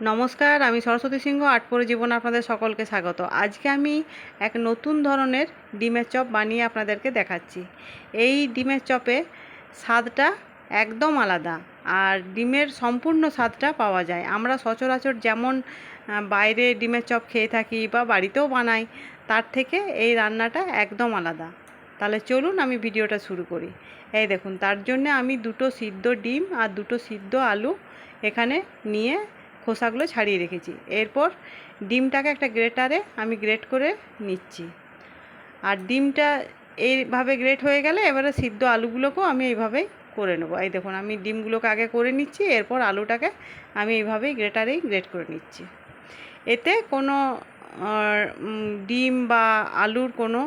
নমস্কার, আমি সরস্বতী সিংহ আটপরে জীবন আপনাদের সকলকে স্বাগত। আজকে আমি এক নতুন ধরনের ডিমের চপ বানিয়ে আপনাদেরকে দেখাচ্ছি। এই ডিমের চপে স্বাদটা একদম আলাদা আর ডিমের সম্পূর্ণ স্বাদটা পাওয়া যায়। আমরা সচরাচর যেমন বাইরে ডিমের চপ খেয়ে থাকি বা বাড়িতেও বানাই, তার থেকে এই রান্নাটা একদম আলাদা। তাহলে চলুন আমি ভিডিওটা শুরু করি। এই দেখুন, তার জন্য আমি দুটো সিদ্ধ ডিম আর দুটো সিদ্ধ আলু এখানে নিয়ে খোসাগুলো ছাড়িয়ে রেখেছি। এরপর ডিমটাকে একটা গ্রেটারে আমি গ্রেট করে নিচ্ছি। আর ডিমটা এইভাবে গ্রেট হয়ে গেলে এবারে সিদ্ধ আলুগুলোকেও আমি এইভাবেই করে নেব। এই দেখুন, আমি ডিমগুলোকে আগে করে নিচ্ছি, এরপর আলুটাকে আমি এইভাবেই গ্রেটারেই গ্রেট করে নিচ্ছি। এতে কোনো ডিম বা আলুর কোনো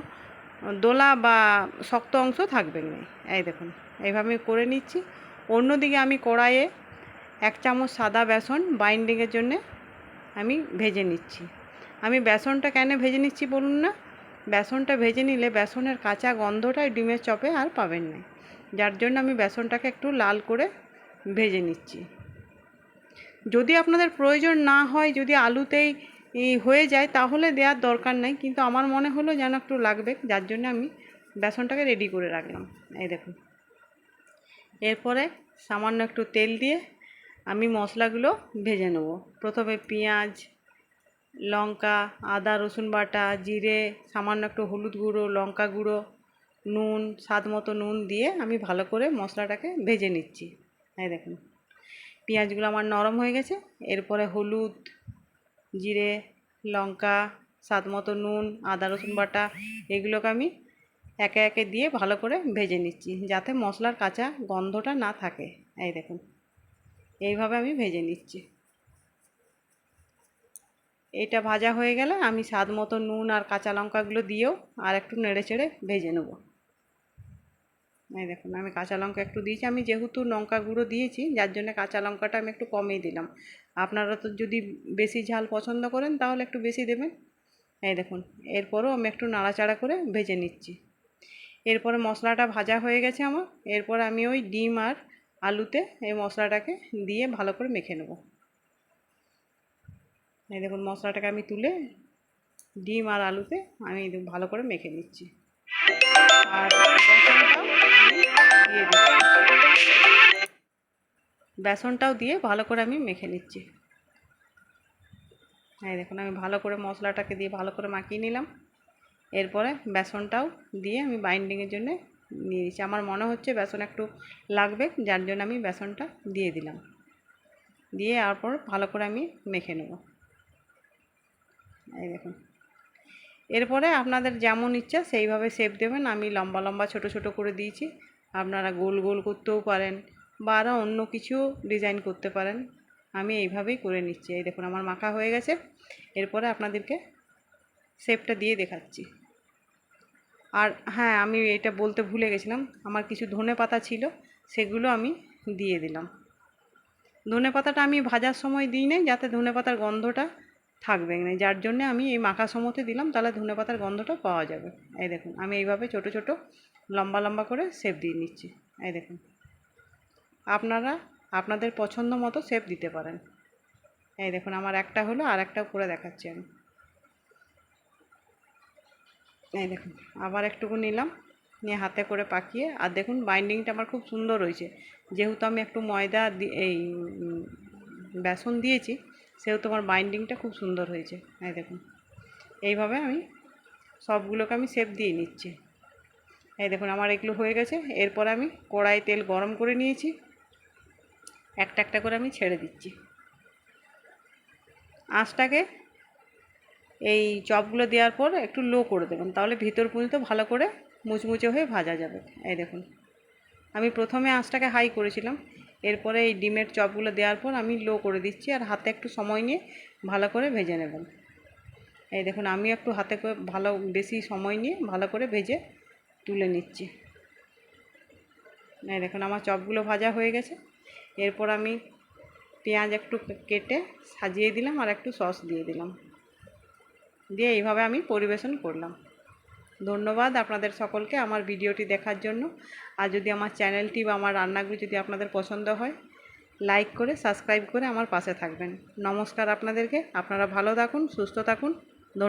দোলা বা শক্ত অংশ থাকবে না। এই দেখুন, এইভাবে করে নিচ্ছি। অন্যদিকে আমি কড়াইয়ে এক চামচ সাদা বেসন বাইন্ডিংয়ের জন্যে আমি ভেজে নিচ্ছি। আমি বেসনটা কেন ভেজে নিচ্ছি বলুন না? বেসনটা ভেজে নিলে বেসনের কাঁচা গন্ধটা ডিমের চপে আর পাবেন না। যার জন্য আমি বেসনটাকে একটু লাল করে ভেজে নিচ্ছি। যদি আপনাদের প্রয়োজন না হয়, যদি আলুতেই হয়ে যায়, তাহলে দেওয়ার দরকার নেই। কিন্তু আমার মনে হলো যেন একটু লাগবে, যার জন্য আমি বেসনটাকে রেডি করে রাখলাম। এই দেখুন। এরপরে সামান্য একটু তেল দিয়ে আমি মশলাগুলো ভেজে নেব। প্রথমে পেঁয়াজ, লঙ্কা, আদা, রসুন বাটা, জিরে, সামান্য একটু হলুদ গুঁড়ো, লঙ্কা গুঁড়ো, নুন, স্বাদ মতো নুন দিয়ে আমি ভালো করে মশলাটাকে ভেজে নিচ্ছি। এই দেখুন, পেঁয়াজগুলো আমার নরম হয়ে গেছে। এরপরে হলুদ, জিরে, লঙ্কা, স্বাদ মতো নুন, আদা, রসুন বাটা, এগুলোকে আমি একে একে দিয়ে ভালো করে ভেজে নিচ্ছি, যাতে মশলার কাঁচা গন্ধটা না থাকে। এই দেখুন এইভাবে আমি ভেজে নিচ্ছি। এটা ভাজা হয়ে গেলে আমি স্বাদ মতো নুন আর কাঁচা লঙ্কাগুলো দিয়েও আর একটু নেড়ে চেড়ে ভেজে নেব। এই দেখুন, আমি কাঁচা লঙ্কা একটু দিয়েছি। আমি যেহেতু লঙ্কা গুঁড়ো দিয়েছি, যার জন্য কাঁচা লঙ্কাটা আমি একটু কমই দিলাম। আপনারা তো যদি বেশি ঝাল পছন্দ করেন, তাহলে একটু বেশি দেবেন। এই দেখুন, এরপরও আমি একটু নাড়াচাড়া করে ভেজে নিচ্ছি। এরপরে মশলাটা ভাজা হয়ে গেছে আমার। এরপর আমি ওই ডিম আর আলুতে এই মশলাটাকে দিয়ে ভালো করে মেখে নেব। এই দেখুন মশলাটাকে আমি তুলে ডিম আর আলুতে আমি ভালো করে মেখে নিচ্ছি। আর দিয়ে বেসনটাও দিয়ে ভালো করে আমি মেখে নিচ্ছি। এই দেখুন আমি ভালো করে মশলাটাকে দিয়ে ভালো করে মাখিয়ে নিলাম। এরপরে বেসনটাও দিয়ে আমি বাইন্ডিংয়ের জন্য নিয়ে নিচ্ছি আমার মনে হচ্ছে বেসন একটু লাগবে, যার জন্য আমি বেসনটা দিয়ে দিলাম। দিয়ে তারপর ভালো করে আমি মেখে নেব। এই দেখুন। এরপরে আপনাদের যেমন ইচ্ছা সেইভাবে শেপ দেবেন। আমি লম্বা লম্বা, ছোট ছোট করে দিয়েছি। আপনারা গোল গোল করতেও পারেন বা আরও অন্য কিছু ডিজাইন করতে পারেন। আমি এইভাবেই করে নিচ্ছি। এই দেখুন, আমার মাখা হয়ে গেছে। এরপরে আপনাদেরকে শেপটা দিয়ে দেখাচ্ছি। আর হ্যাঁ আমি এটা বলতে ভুলে গেছিলাম, আমার কিছু ধনে পাতা ছিল, সেগুলো আমি দিয়ে দিলাম। ধনে পাতাটা আমি ভাজার সময় দিই নাই, যাতে ধনে পাতার গন্ধটা থাকবে না। যার জন্য আমি এই মাখা সময়তে দিলাম, তাহলে ধনে পাতার গন্ধটা পাওয়া যাবে। এই দেখুন, আমি এইভাবে ছোট ছোট, লম্বা লম্বা করে শেপ দিয়ে নিচ্ছি। এই দেখুন। আপনারা আপনাদের পছন্দ মতো শেপ দিতে পারেন। এই দেখুন, আমার একটা হলো আর একটা করে দেখাচ্ছি আমি। এই দেখুন, আবার একটুকু নিলাম, নিয়ে হাতে করে পাকিয়ে, আর দেখুন বাইন্ডিংটা আমার খুব সুন্দর হয়েছে। যেহেতু আমি একটু ময়দা এই বেসন দিয়েছি, সেহেতু আমার বাইন্ডিংটা খুব সুন্দর হয়েছে। এই দেখুন, এইভাবে আমি সবগুলোকে আমি শেপ দিয়ে নিচ্ছি। এই দেখুন, আমার এগুলো হয়ে গেছে। এরপর আমি কড়াই তেল গরম করে নিয়েছি। একটা একটা করে আমি ছেড়ে দিচ্ছি। আঁচটাকে এই চপগুলো দেওয়ার পর একটু লো করে দেবেন। তাহলে ভিতর পর্যন্ত ভালো করে মুচমুচে হয়ে ভাজা যাবে। এই দেখুন। আমি প্রথমে আঁচটাকে হাই করেছিলাম। এরপরে এই ডিমের চপগুলো দেওয়ার পর আমি লো করে দিচ্ছি আর হাতে একটু সময় নিয়ে ভালো করে ভেজে নেবেন এই দেখুন, আমি একটু হাতে করে ভালো বেশি সময় নিয়ে ভালো করে ভেজে তুলে নিচ্ছি। এই দেখুন, আমার চপগুলো ভাজা হয়ে গেছে। এরপর আমি পেঁয়াজ একটু কেটে সাজিয়ে দিলাম আর একটু সস দিয়ে দিলাম। দিয়ে এইভাবে আমি পরিবেশন করলাম। ধন্যবাদ আপনাদের সকলকে আমার ভিডিওটি দেখার জন্য। আর যদি আমার চ্যানেলটি বা আমার রান্নাগুলি যদি আপনাদের পছন্দ হয়, লাইক করে, সাবস্ক্রাইব করে আমার পাশে থাকবেন। নমস্কার আপনাদেরকে। আপনারা ভালো থাকুন, সুস্থ থাকুন।